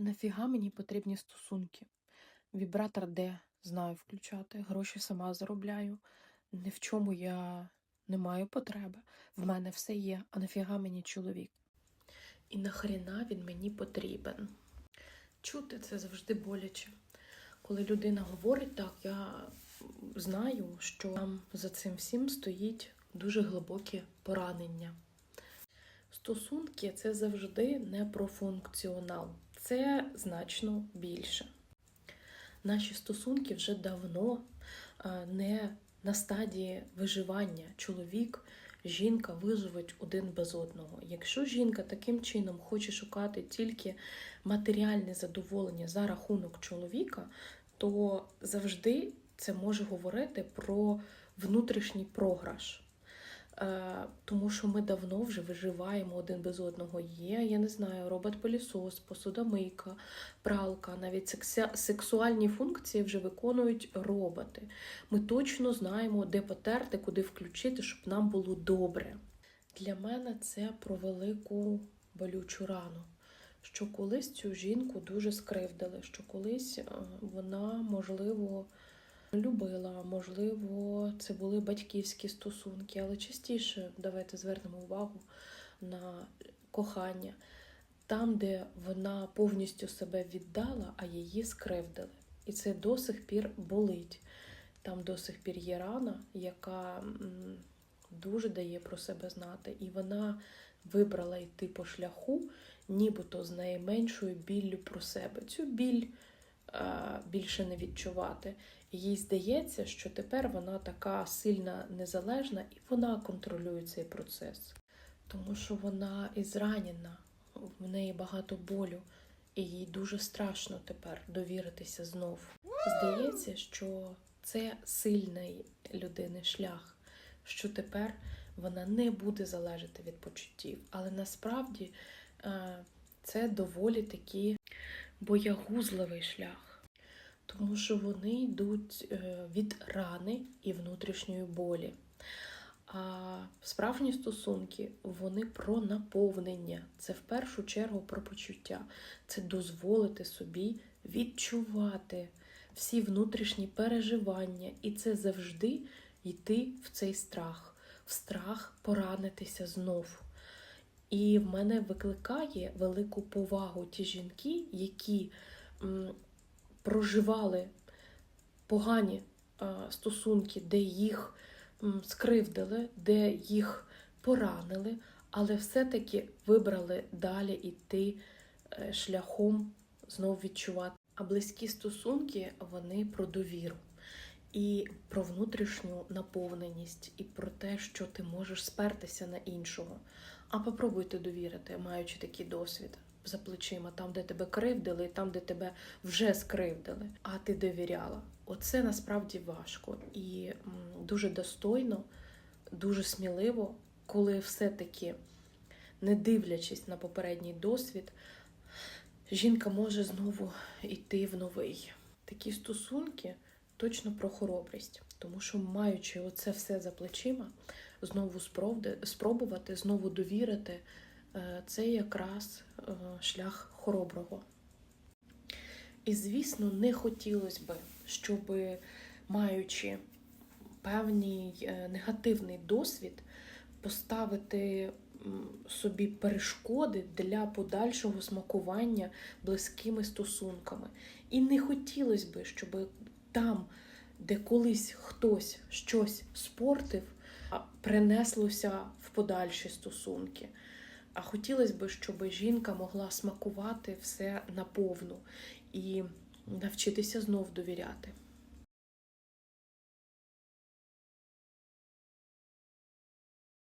Нафіга мені потрібні стосунки? Вібратор де знаю включати, гроші сама заробляю. Ні в чому я не маю потреби. В мене все є, а нафіга мені чоловік. І нахріна він мені потрібен. Чути це завжди боляче. Коли людина говорить так, я знаю, що там за цим всім стоїть дуже глибоке поранення. Стосунки це завжди не про функціонал, це значно більше. Наші стосунки вже давно не на стадії виживання. Чоловік, жінка виживуть один без одного. Якщо жінка таким чином хоче шукати тільки матеріальне задоволення за рахунок чоловіка, то завжди це може говорити про внутрішній програш. Е, Тому що ми давно вже виживаємо один без одного. Є, я не знаю, робот-пилісос, посудомийка, пралка, навіть сексуальні функції вже виконують роботи. Ми точно знаємо, де потерти, куди включити, щоб нам було добре. Для мене це про велику болючу рану. Що колись цю жінку дуже скривдили, що колись е, вона, можливо, любила, можливо, це були батьківські стосунки, але частіше давайте звернемо увагу на кохання, там, де вона повністю себе віддала, а її скривдили. І це до сих пір болить. Там до сих пір є рана, яка дуже дає про себе знати. І вона вибрала йти по шляху, нібито з найменшою біллю про себе. Цю біль більше не відчувати. Їй здається, що тепер вона така сильна, незалежна, і вона контролює цей процес. Тому що вона і в неї багато болю, і їй дуже страшно тепер довіритися знов. Здається, що це сильний людини шлях, що тепер вона не буде залежати від почуттів. Але насправді е, це доволі такий боягузливий шлях, тому що вони йдуть е, від рани і внутрішньої болі. А справжні стосунки вони про наповнення. Це в першу чергу про почуття. Це дозволити собі відчувати всі внутрішні переживання, і це завжди йти в цей страх, в страх поранитися знов. І в мене викликає велику повагу ті жінки, які проживали погані стосунки, де їх скривдили, де їх поранили, але все-таки вибрали далі йти е, шляхом знов відчувати. А близькі стосунки вони про довіру. І про внутрішню наповненість, і про те, що ти можеш спертися на іншого. А попробуйте довірити, маючи такий досвід за плечима, там, де тебе кривдили, і там, де тебе вже скривдили, а ти довіряла. Оце насправді важко і дуже достойно, дуже сміливо, коли все-таки, не дивлячись на попередній досвід, жінка може знову йти в новий. Такі стосунки точно про хоробрість, тому що, маючи оце все за плечима, знову спробувати, знову довірити, е, це якраз е, шлях хороброго. І, звісно, не хотілося б, щоб, маючи певний е, негативний досвід, поставити собі перешкоди для подальшого смакування близькими стосунками. І не хотілося б, щоб там, де колись хтось щось спортив, принеслося в подальші стосунки. А хотілося б, щоб жінка могла смакувати все наповну і навчитися знов довіряти.